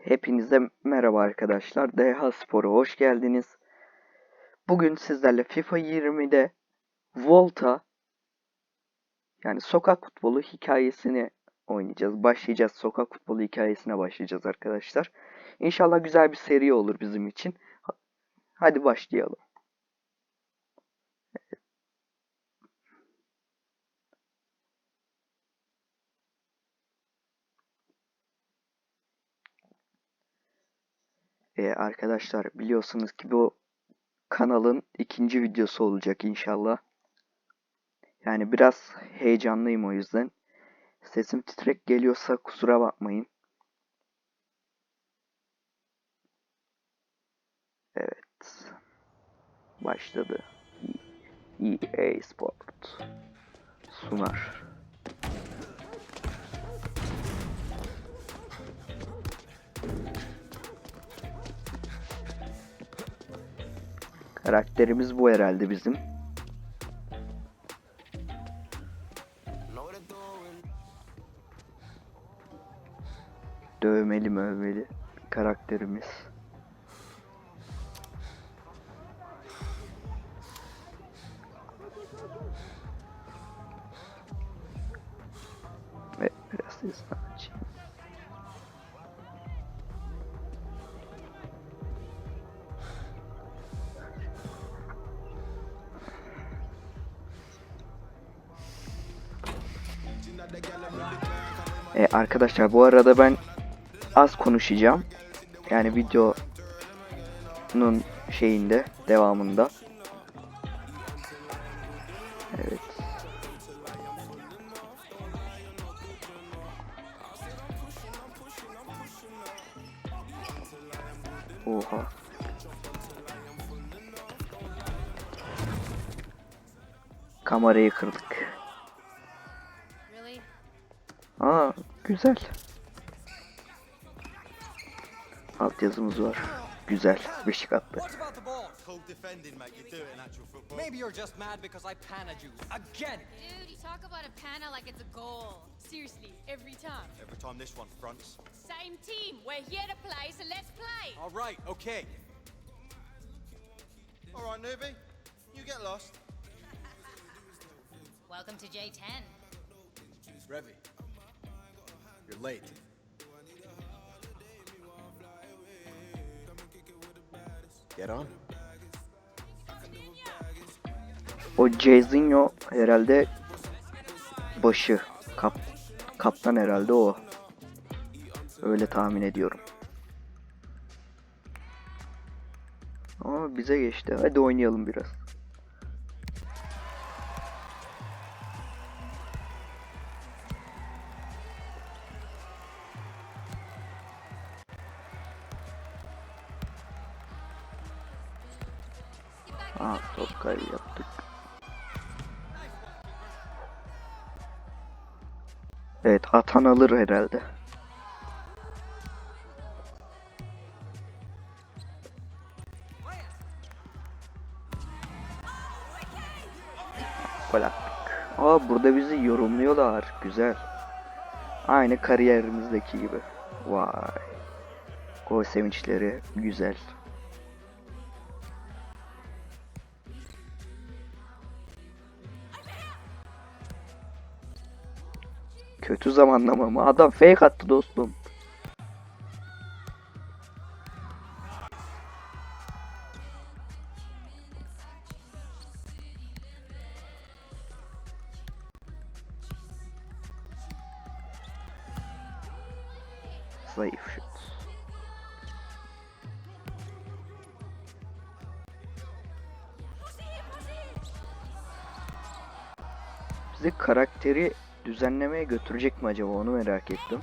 Hepinize merhaba arkadaşlar. DH Spor'a hoş geldiniz. Bugün sizlerle FIFA 20'de Volta yani sokak futbolu hikayesini oynayacağız. Başlayacağız. Sokak futbolu hikayesine başlayacağız arkadaşlar. İnşallah güzel bir seri olur bizim için. Ha- Hadi başlayalım. Ee, arkadaşlar biliyorsunuz ki bu kanalın ikinci videosu olacak inşallah. Yani biraz heyecanlıyım o yüzden. Sesim titrek geliyorsa kusura bakmayın. Evet. Başladı. EA Sport sunar. Karakterimiz bu herhalde bizim. Dövmeli mövmeli karakterimiz. Ve biraz sesini arkadaşlar bu arada ben az konuşacağım. Yani videonun şeyinde devamında. Evet. Oha. Kamerayı kırdık. Güzel. Alt yazımız var. Güzel. Beşik attı. Maybe you're just mad because I paned you again. Dude, you talk about a panna like it's a goal. Seriously, every time. Every time this one fronts. Same team. We're here to play, so let's play. All right, okay. All right, newbie. You get lost. Welcome to J10. Revy, you're late. Get on. O Jairzinho herhalde başı. Kap, kaptan herhalde o. Öyle tahmin ediyorum. Ama bize geçti. Hadi oynayalım biraz. Aa top kaybı yaptık. Evet atan alır herhalde. Gol. Aa burada bizi yorumluyorlar. Güzel. Aynı kariyerimizdeki gibi. Vay. Gol sevinçleri güzel. Kötü zamanlama mı? Adam fake attı dostum. Zayıf şut. Bizi karakteri düzenlemeye götürecek mi acaba onu merak ettim.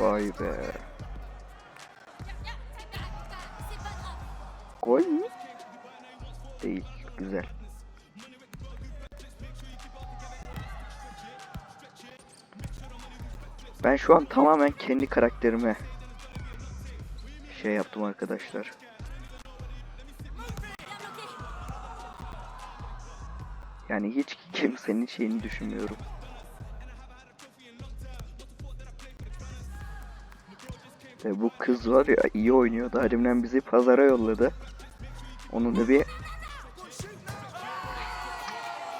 Vay be. Gol mü? Değil. Güzel. Ben şu an tamamen kendi karakterime şey yaptım arkadaşlar. Yani hiç kimsenin şeyini düşünmüyorum. Ve bu kız var ya iyi oynuyordu. Halimden bizi pazara yolladı. Onun da bir...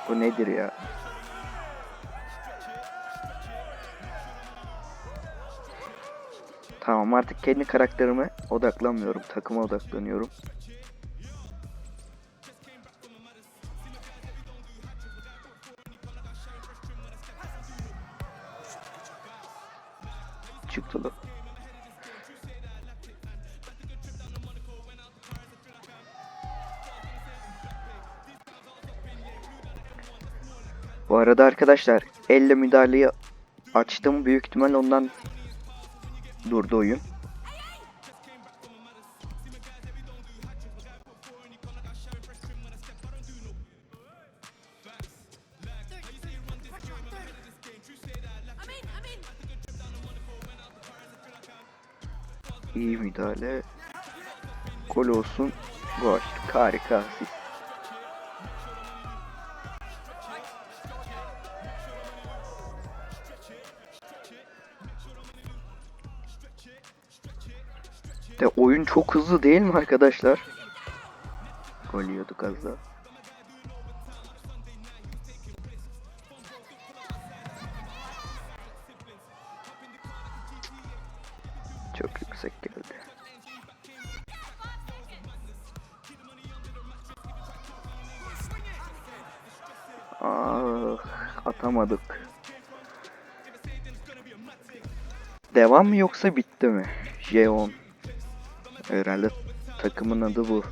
Bu nedir ya? Tamam artık kendi karakterime odaklanmıyorum. Takıma odaklanıyorum. Bu arada arkadaşlar elle müdahaleyi açtım. Büyük ihtimal ondan durdu oyun. İyi müdahale. Gol olsun. Gol. Harika asist. De oyun çok hızlı değil mi arkadaşlar? Gol yiyorduk az daha. Çok yüksek geldi. Ah, atamadık. Devam mı yoksa bitti mi? J10. Herhalde takımın adı bu.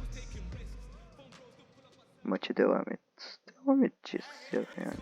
Maçı devam et. Devam edeceğiz ya yani.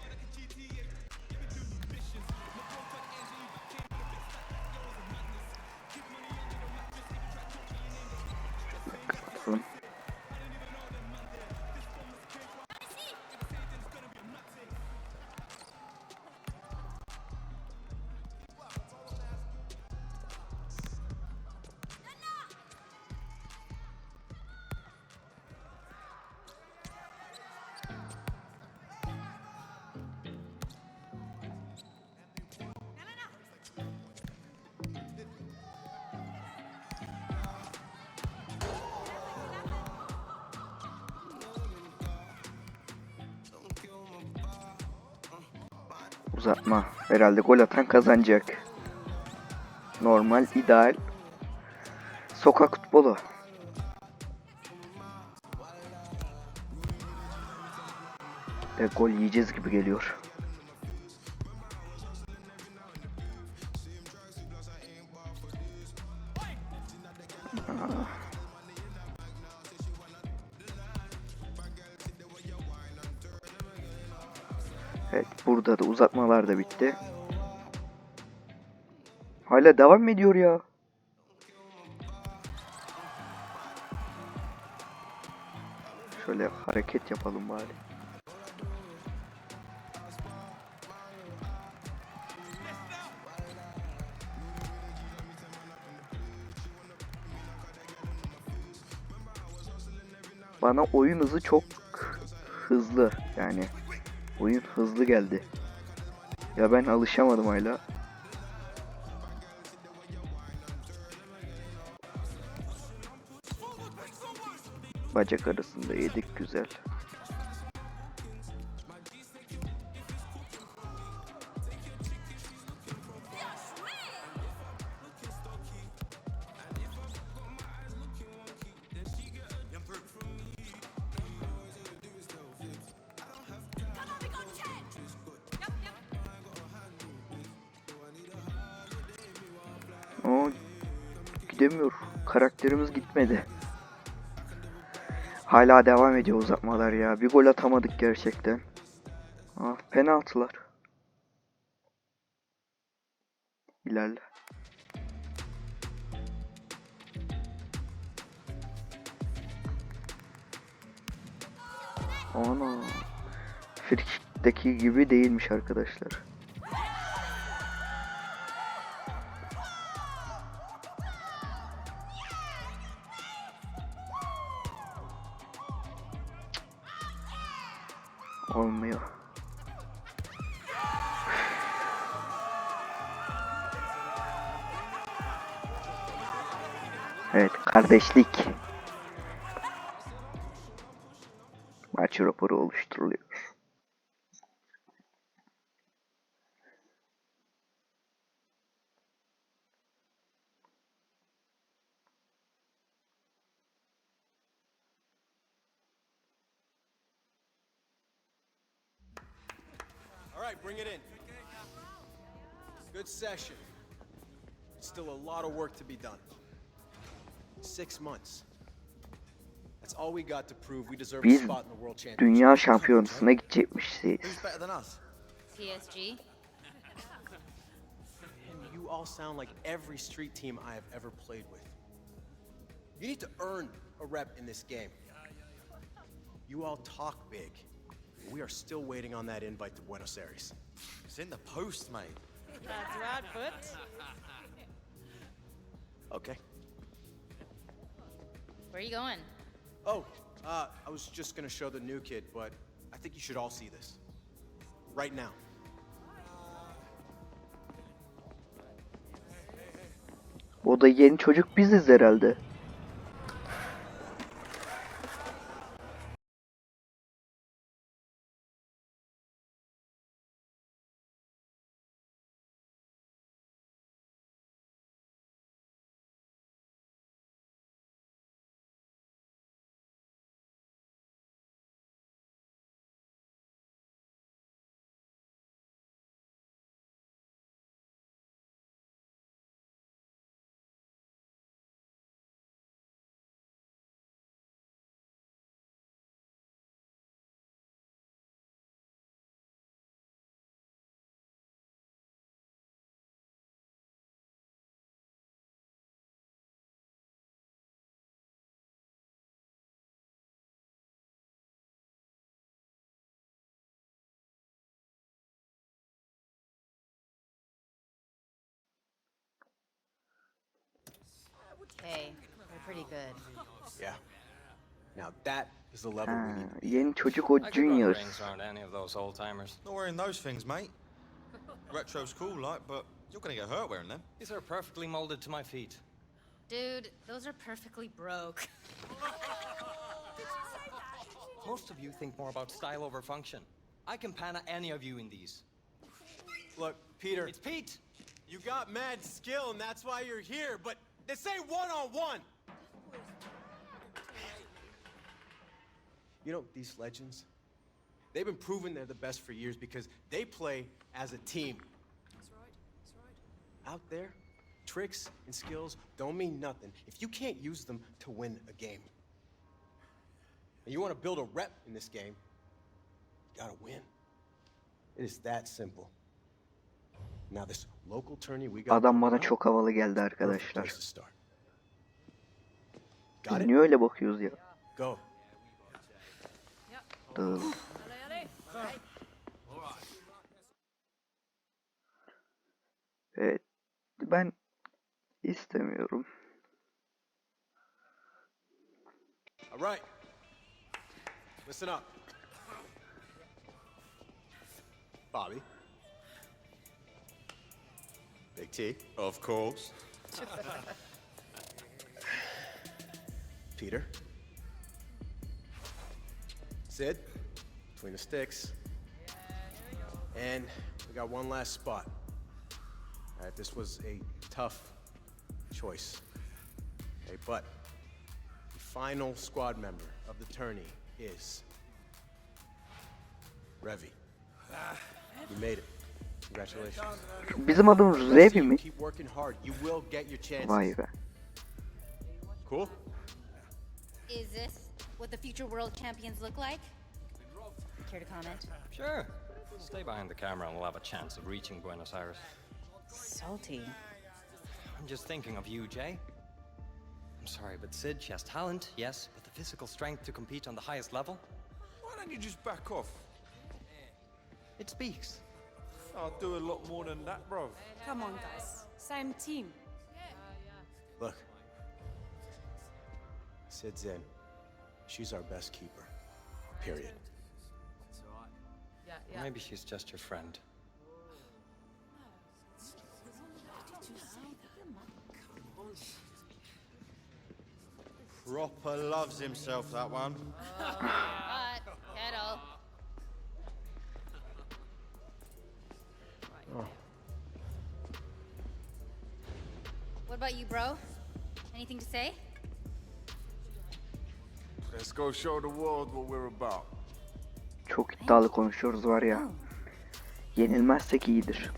Uzatma. Herhalde gol atan kazanacak. Normal, ideal. Sokak futbolu. Ve gol yiyeceğiz gibi geliyor. Burada da uzatmalar da bitti. Hala devam mı ediyor ya? Şöyle hareket yapalım bari. Bana oyun hızı çok hızlı yani. Oyun hızlı geldi. Ya ben alışamadım hala. Bacak arasında yedik güzel. Karakterimiz gitmedi. Hala devam ediyor uzatmalar ya. Bir gol atamadık gerçekten. Ah penaltılar. İlerle. Ana. Frikik'teki gibi değilmiş arkadaşlar. Kardeşlik. Maç raporu oluşturuluyor. Right, bring it in. Good session. Still a lot of work to be done. Six months. That's all we got to prove we deserve a Biz spot in the World Championship. dünya şampiyonasına gidecekmişiz. Who's better than us? PSG? And you all sound like every street team I have ever played with. You need to earn a rep in this game. You all talk big. We are still waiting on that invite to Buenos Aires. It's in the post, mate. That's right, Foot. Okay. Where are you going? Oh, uh, I was just gonna show the new kid, but I think you should all see this. Right now. O da yeni çocuk biziz herhalde. Hey, they're pretty good. Yeah. Now that is the level we need to be. yeni çocuk o I could run juniors. rings around any of those old timers. Not wearing those things, mate. Retro's cool, like, but you're gonna get hurt wearing them. These are perfectly molded to my feet. Dude, those are perfectly broke. Most of you think more about style over function. I can pana any of you in these. Look, Peter, It's Pete! you got mad skill and that's why you're here, but this ain't one on one. You know, these legends, they've been proving they're the best for years because they play as a team. That's right, that's right. Out there, tricks and skills don't mean nothing if you can't use them to win a game. And you want to build a rep in this game, you gotta win. It is that simple. Adam bana çok havalı geldi arkadaşlar. Biz niye öyle bakıyoruz ya? Evet. Ben istemiyorum. All right. Listen up. Bobby. Big T. Of course. Peter. Sid. Between the sticks. And we got one last spot. All right, this was a tough choice. Okay, but the final squad member of the tourney is Revi. Ah. You made it. Congratulations. Bizim adımız See Revi mi? Keep working hard. You will get your chances. Vay be. Cool? Is this what the future world champions look like? Care to comment? Sure. Stay behind the camera and we'll have a chance of reaching Buenos Aires. Salty. I'm just thinking of you, Jay. I'm sorry, but Sid, she has talent, yes, but the physical strength to compete on the highest level? Why don't you just back off? It speaks. I'll do a lot more than that, bro. Come on, guys. Same team. Look. Sid's in. She's our best keeper. Period. Maybe she's just your friend. Proper loves himself, that one. Oh. What about you, bro? Anything to say? Let's go show the world what we're about. Çok iddialı konuşuyoruz var ya. Yenilmezsek iyidir.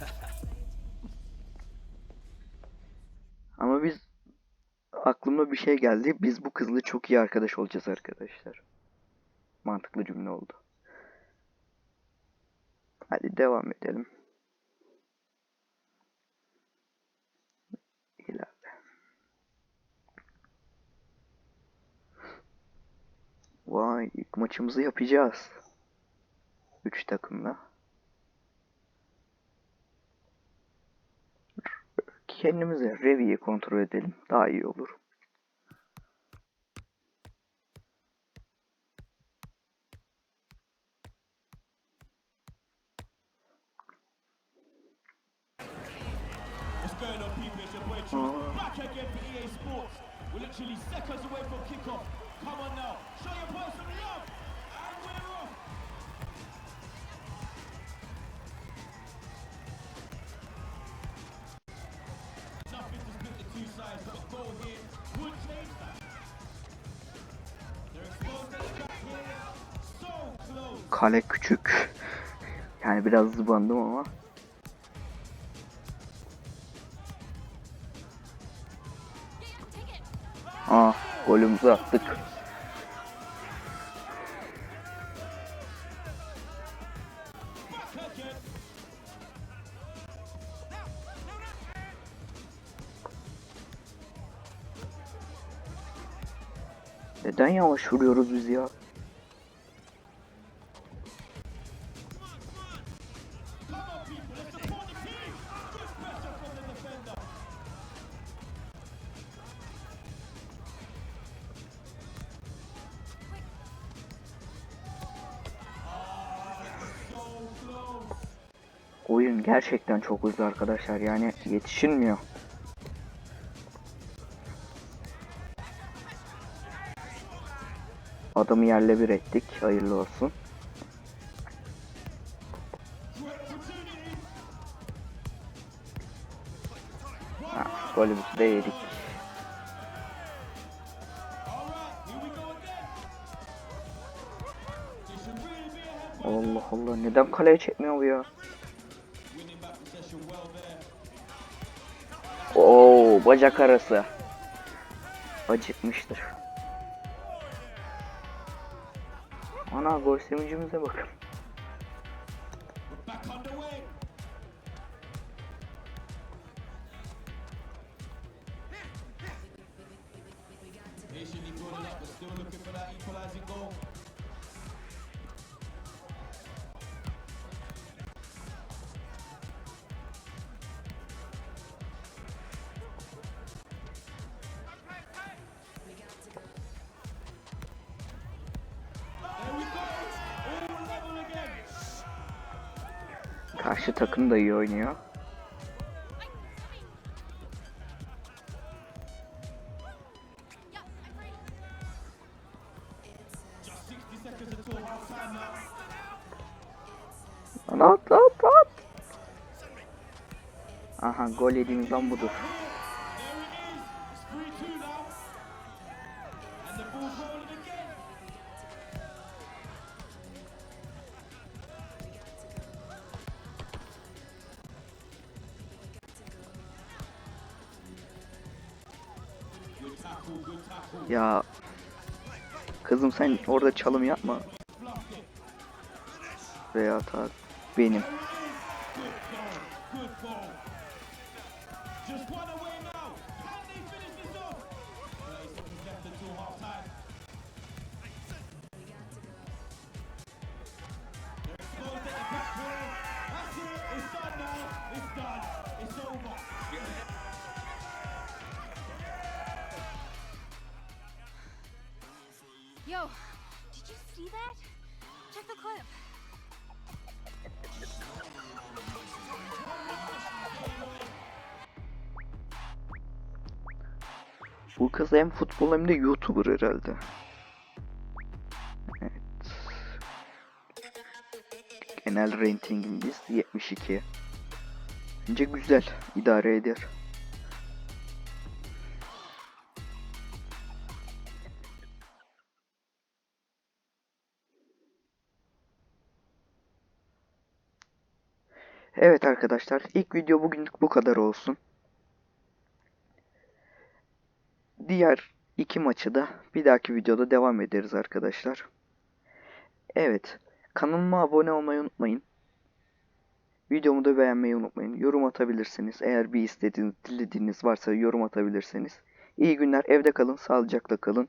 Ama biz aklıma bir şey geldi. Biz bu kızla çok iyi arkadaş olacağız arkadaşlar. Mantıklı cümle oldu. Hadi devam edelim. Vay ilk maçımızı yapacağız. Üç takımla. Kendimize reviye kontrol edelim. Daha iyi olur. What's. Come on now. Show your boys some love. Off. Nothing to split the two sides, but goal here would change that. Kale küçük. Yani biraz zıbandım ama. Golümüzü attık. Neden yavaş vuruyoruz biz ya? Gerçekten çok hızlı arkadaşlar. Yani yetişilmiyor. Adamı yerle bir ettik. Hayırlı olsun. Ha, golümüzü de yedik. Allah Allah neden kaleye çekmiyor bu ya? Bacak arası. Acıkmıştır. Ana gol sevincimize bakın. Still looking for that equalising goal. Karşı takım da iyi oynuyor. Just 60 seconds until half time now. Lan at at. Aha gol yediğimiz an budur. Sen orada çalım yapma. Veya hata benim. Bu kız hem futbol hem de YouTuber herhalde. Evet. Genel ratingimiz 72. Bence güzel. idare eder. Evet arkadaşlar ilk video bugünlük bu kadar olsun. Diğer iki maçı da bir dahaki videoda devam ederiz arkadaşlar. Evet. Kanalıma abone olmayı unutmayın. Videomu da beğenmeyi unutmayın. Yorum atabilirsiniz. Eğer bir istediğiniz, dilediğiniz varsa yorum atabilirsiniz. İyi günler. Evde kalın. Sağlıcakla kalın.